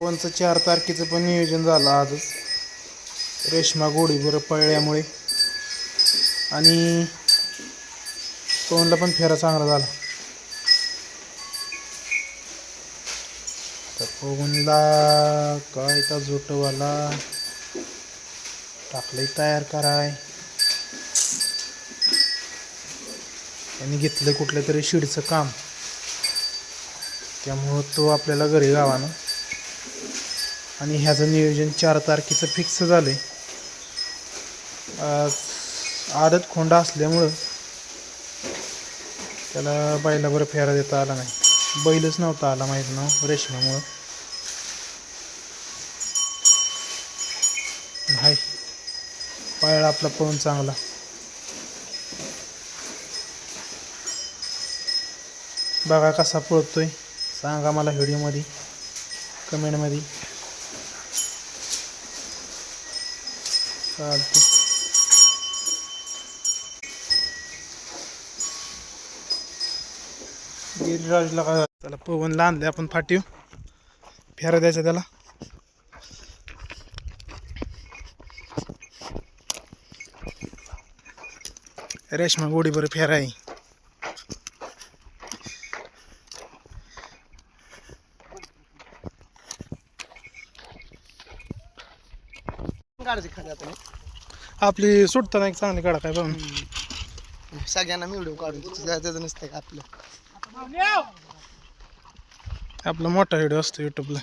पवनचं चार तारखेचं पण नियोजन झालं आजच. रेशमा गोडी पळल्यामुळे. आणि तोंडला पण फेरा चांगला झाला. तर पवनला काय का जोटवाला टाकलंय तयार कराय. त्यांनी घेतलं कुठलं तरी शिडचं काम. त्यामुळं तो आपल्याला घरी गावानं आणि ह्याचं नियोजन चार तारखेचं फिक्स झालं आहे आदत खोंडा असल्यामुळं त्याला बैलाबरं फेरा देता आला नाही. बैलच नव्हता आला माहीत ना रेशमामुळं. हाय पायळा आपला पळून चांगला. बघा कसा पळतोय सांगा मला व्हिडिओमध्ये कमेंटमध्ये चालते गिरिराजला काय त्याला पवनला आणले आपण फाटीव. फेरा द्यायचा त्याला. रेशमा गोडी बरं फेरा आहे. काढायचे खरं आता आपली सुटताना एक चांगली काढा काय पाहून सगळ्यांना मी व्हिडिओ काढून त्याचं त्याचं नसतं का आपलं. आपला मोठा व्हिडिओ असतो युट्यूबला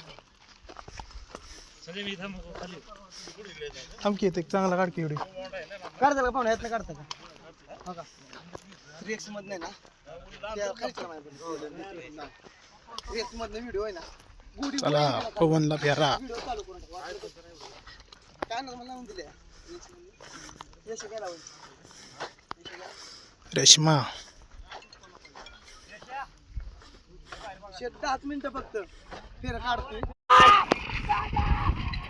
आमकी एक चांगला काढ की व्हिडिओ. काढता का पाहुणे? यातनं काढता का? हो का? ना? त्या खालच्या माझ्या रिक्स मधनं व्हिडिओ आहे ना? गुढी चला पवनला फेरा. व्हिडिओ चालू टाका. काय ना मला लावून दिले यश काय लावून रेशमा. शेत दहाच मिनिटं फक्त. फेर काढतोय.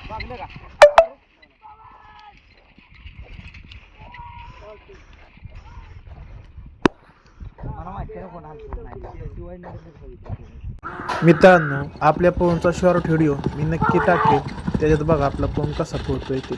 वागलं का मला माहिती आहे कोण मित्रांनो आपल्या फोनचा शॉर्ट व्हिडिओ मी नक्की टाकेल. त्याच्यात बघा आपला फोन कसा पोहतोय ते.